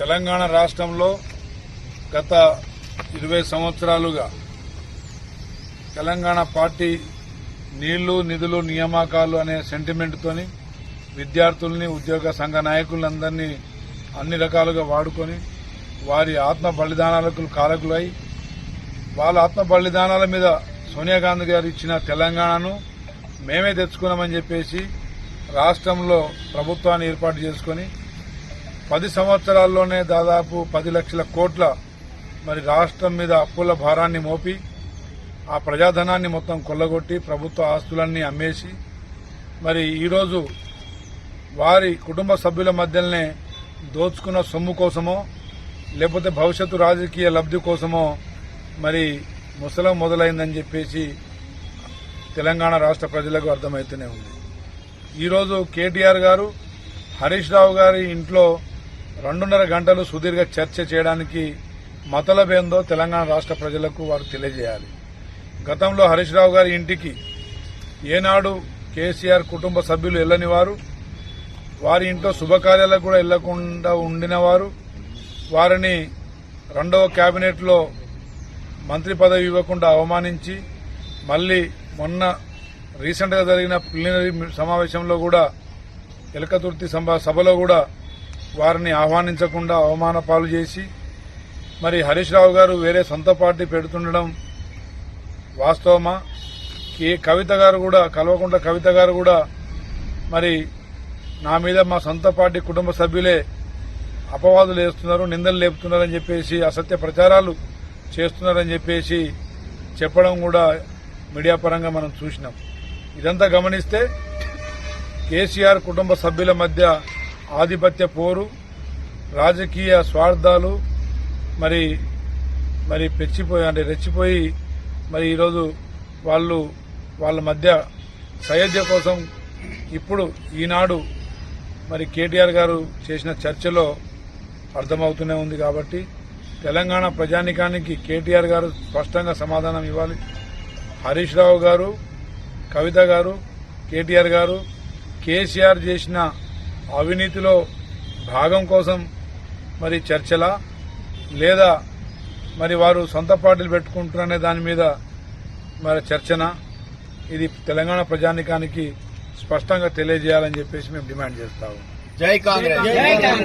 తెలంగాణ రాష్ట్రంలో గత ఇరవై సంవత్సరాలుగా తెలంగాణ పార్టీ నీళ్ళు నిధులు నియామకాలు అనే సెంటిమెంట్తోని విద్యార్థుల్ని ఉద్యోగ సంఘ నాయకులందరినీ అన్ని రకాలుగా వాడుకొని వారి ఆత్మ బలిదానాలకు కారకులై వాళ్ళ ఆత్మ బలిదానాల మీద సోనియా గాంధీ గారు ఇచ్చిన తెలంగాణను మేమే తెచ్చుకున్నామని చెప్పేసి రాష్ట్రంలో ప్రభుత్వాన్ని ఏర్పాటు చేసుకొని పది సంవత్సరాల్లోనే దాదాపు పది లక్షల కోట్ల మరి రాష్ట్రం మీద అప్పుల భారాన్ని మోపి ఆ ప్రజాధనాన్ని మొత్తం కొల్లగొట్టి ప్రభుత్వ ఆస్తులన్నీ అమ్మేసి మరి ఈరోజు వారి కుటుంబ సభ్యుల మధ్యనే దోచుకున్న సొమ్ము కోసమో లేకపోతే భవిష్యత్తు రాజకీయ లబ్ధి కోసమో మరి ముసలం మొదలైందని చెప్పేసి తెలంగాణ రాష్ట్ర ప్రజలకు అర్థమవుతూనే ఉంది. ఈరోజు కేటీఆర్ గారు హరీష్ రావు గారి ఇంట్లో రెండున్నర గంటలు సుదీర్ఘ చర్చ చేయడానికి మతలబేందో తెలంగాణ రాష్ట్ర ప్రజలకు వారు తెలియజేయాలి. గతంలో హరీష్ రావు గారి ఇంటికి ఏనాడు కేసీఆర్ కుటుంబ సభ్యులు వెళ్ళని వారు వారి ఇంట్లో శుభకార్యాలకు కూడా వెళ్ళకుండా ఉండిన వారు వారిని రెండవ కేబినెట్లో మంత్రి పదవి ఇవ్వకుండా అవమానించి మళ్ళీ మొన్న రీసెంట్గా జరిగిన ప్లీనరీ సమావేశంలో కూడా ఎలకతుర్తి సభ- సభలో కూడా వారిని ఆహ్వానించకుండా అవమాన పాలు చేసి మరి హరీష్ రావు గారు వేరే సొంత పార్టీ పెడుతుండడం వాస్తవమా? ఏ కవిత గారు కూడా కల్వకుంట్ల కవిత గారు కూడా మరి నా మీద మా సొంత పార్టీ కుటుంబ సభ్యులే అపవాదులు వేస్తున్నారు నిందలు లేపుతున్నారని చెప్పేసి అసత్య ప్రచారాలు చేస్తున్నారని చెప్పేసి చెప్పడం కూడా మీడియా పరంగా మనం చూసినాం. ఇదంతా గమనిస్తే కేసీఆర్ కుటుంబ సభ్యుల మధ్య ఆధిపత్య పోరు రాజకీయ స్వార్థాలు మరి మరి పెచ్చిపోయి అంటే రెచ్చిపోయి మరి ఈరోజు వాళ్ళు వాళ్ళ మధ్య సయోధ్య కోసం ఇప్పుడు ఈనాడు మరి కేటీఆర్ గారు చేసిన చర్చలో అర్థమవుతూనే ఉంది కాబట్టి తెలంగాణ ప్రజానికానికి కేటీఆర్ గారు స్పష్టంగా సమాధానం ఇవ్వాలి. హరీష్ రావు గారు కవిత గారు కేటీఆర్ గారు కేసీఆర్ చేసిన అవినీతిలో భాగం కోసం మరి చర్చలా? లేదా మరి వారు సొంత పార్టీలు పెట్టుకుంటున్నారనే దాని మీద మరి చర్చన? ఇది తెలంగాణ ప్రజానికానికి స్పష్టంగా తెలియజేయాలని చెప్పేసి మేము డిమాండ్ చేస్తాము. జై కాంగ్రెస్.